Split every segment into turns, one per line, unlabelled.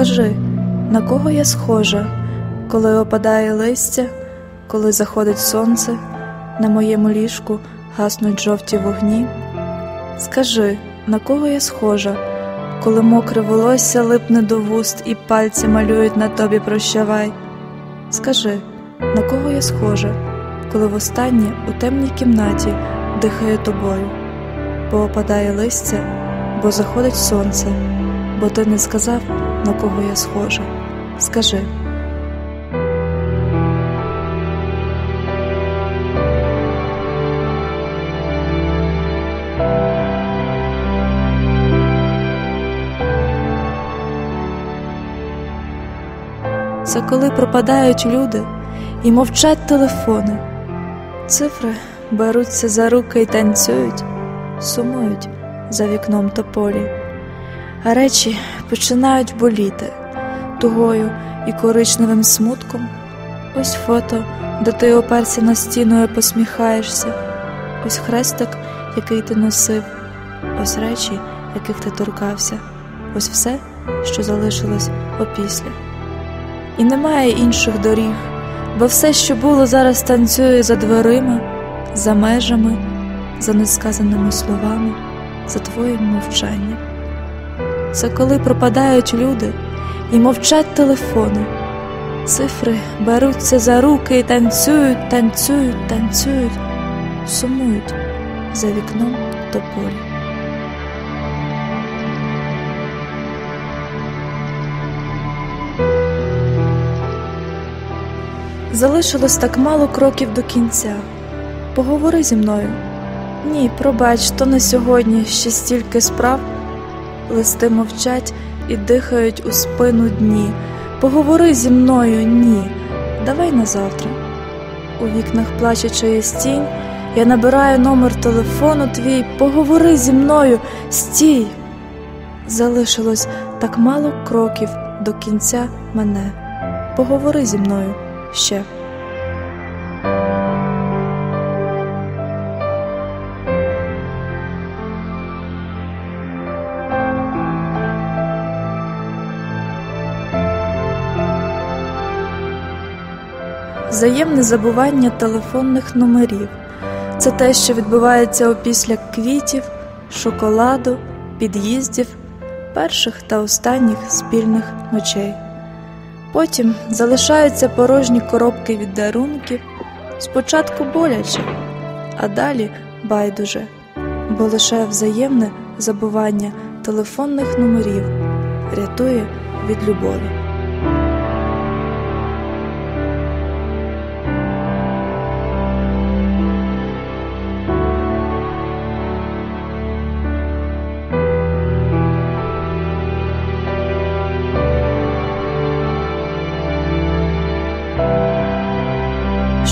Скажи, на кого я схожа, коли опадає листя, коли заходить сонце, на моєму ліжку гаснуть жовті вогні? Скажи, на кого я схожа, коли мокре волосся липне до вуст і пальці малюють на тобі прощавай? Скажи, на кого я схожа, коли востаннє у темній кімнаті дихаю тобою, бо опадає листя, бо заходить сонце, бо ти не сказав, на кого я схожа. Скажи. Це коли пропадають люди і мовчать телефони. Цифри беруться за руки і танцюють, сумують за вікном тополі, а речі починають боліти тугою і коричневим смутком. Ось фото, де ти оперся на стіну і посміхаєшся, ось хрестик, який ти носив, ось речі, яких ти торкався, ось все, що залишилось опісля. І немає інших доріг, бо все, що було, зараз танцює за дверима, за межами, за несказаними словами, за твоїм мовчанням. Це коли пропадають люди і мовчать телефони, цифри беруться за руки і танцюють, танцюють, танцюють, сумують за вікном тополі. Залишилось так мало кроків до кінця. Поговори зі мною. Ні, пробач, то не сьогодні ще стільки справ. Листи мовчать і дихають у спину дні. Поговори зі мною, ні. Давай на завтра. У вікнах плаче чиїсь тінь. Я набираю номер телефону твій. Поговори зі мною, стій. Залишилось так мало кроків до кінця мене. Поговори зі мною ще. Взаємне забування телефонних номерів це те, що відбувається опісля квітів, шоколаду, під'їздів, перших та останніх спільних ночей. Потім залишаються порожні коробки від дарунків, спочатку боляче, а далі байдуже, бо лише взаємне забування телефонних номерів рятує від любові.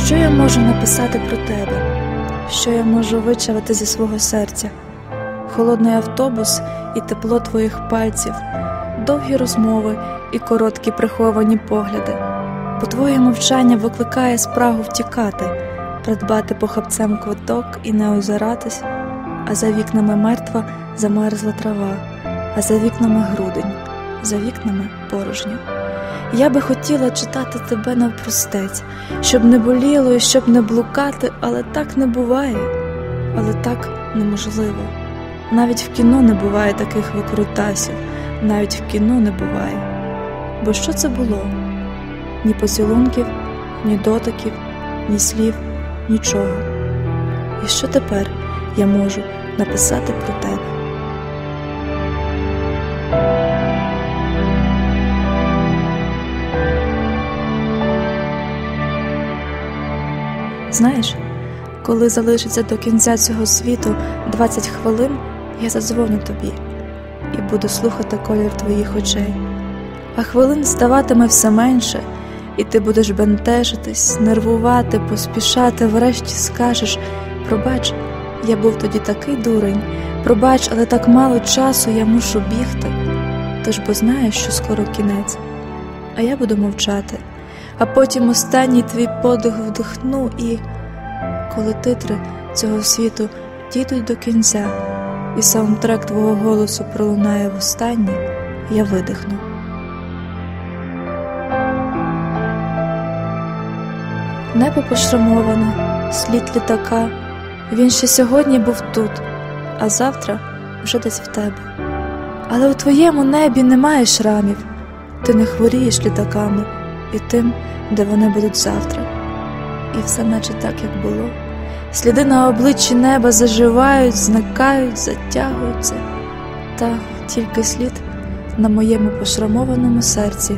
Що я можу написати про тебе? Що я можу вичавити зі свого серця? Холодний автобус і тепло твоїх пальців, довгі розмови і короткі приховані погляди, бо твоє мовчання викликає спрагу втікати, придбати похапцем квиток і не озиратись, а за вікнами мертва замерзла трава, а за вікнами грудень, за вікнами порожньо. Я би хотіла читати тебе навпростець, щоб не боліло і щоб не блукати, але так не буває, але так неможливо. Навіть в кіно не буває таких викрутасів, навіть в кіно не буває. Бо що це було? Ні поцілунків, ні дотиків, ні слів, нічого. І що тепер я можу написати про тебе? Знаєш, коли залишиться до кінця цього світу 20 хвилин, я задзвоню тобі і буду слухати колір твоїх очей, а хвилин ставатиме все менше, і ти будеш бентежитись, нервувати, поспішати, врешті скажеш пробач, я був тоді такий дурень, пробач, але так мало часу я мушу бігти. Ти ж бо знаєш, що скоро кінець, а я буду мовчати а потім останній твій подих вдихну, і коли титри цього світу дійдуть до кінця, і саундтрек твого голосу пролунає в останній, я видихну. Небо пошрамоване, слід літака. Він ще сьогодні був тут, а завтра вже десь в тебе. Але у твоєму небі немає шрамів, ти не хворієш літаками і тим, де вони будуть завтра. І все наче так, як було. Сліди на обличчі неба заживають, зникають, затягуються, та тільки слід на моєму пошрамованому серці,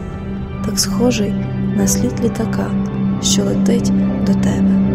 так схожий на слід літака, що летить до тебе.